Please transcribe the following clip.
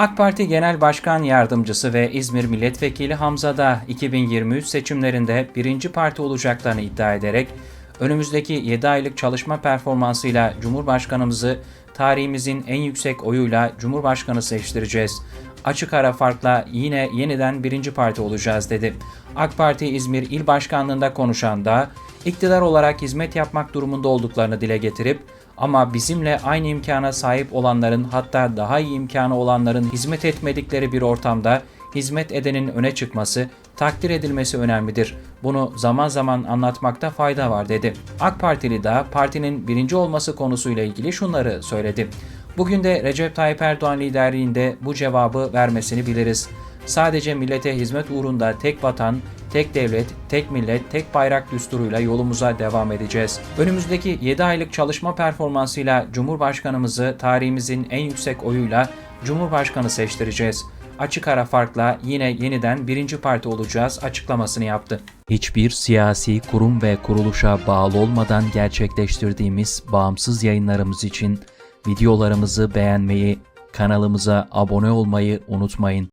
AK Parti Genel Başkan Yardımcısı ve İzmir Milletvekili Hamza da 2023 seçimlerinde birinci parti olacaklarını iddia ederek önümüzdeki 7 aylık çalışma performansıyla Cumhurbaşkanımızı tarihimizin en yüksek oyuyla Cumhurbaşkanı seçtireceğiz. Açık ara farkla yine yeniden birinci parti olacağız dedi. AK Parti İzmir İl Başkanlığında konuşan da iktidar olarak hizmet yapmak durumunda olduklarını dile getirip ama bizimle aynı imkana sahip olanların hatta daha iyi imkanı olanların hizmet etmedikleri bir ortamda hizmet edenin öne çıkması, takdir edilmesi önemlidir. Bunu zaman zaman anlatmakta fayda var dedi. AK Partili de partinin birinci olması konusuyla ilgili şunları söyledi. Bugün de Recep Tayyip Erdoğan liderliğinde bu cevabı vermesini biliriz. Sadece millete hizmet uğrunda tek vatan, tek devlet, tek millet, tek bayrak düsturuyla yolumuza devam edeceğiz. Önümüzdeki 7 aylık çalışma performansıyla Cumhurbaşkanımızı tarihimizin en yüksek oyuyla Cumhurbaşkanı seçtireceğiz. Açık ara farkla yine yeniden birinci parti olacağız açıklamasını yaptı. Hiçbir siyasi kurum ve kuruluşa bağlı olmadan gerçekleştirdiğimiz bağımsız yayınlarımız için videolarımızı beğenmeyi, kanalımıza abone olmayı unutmayın.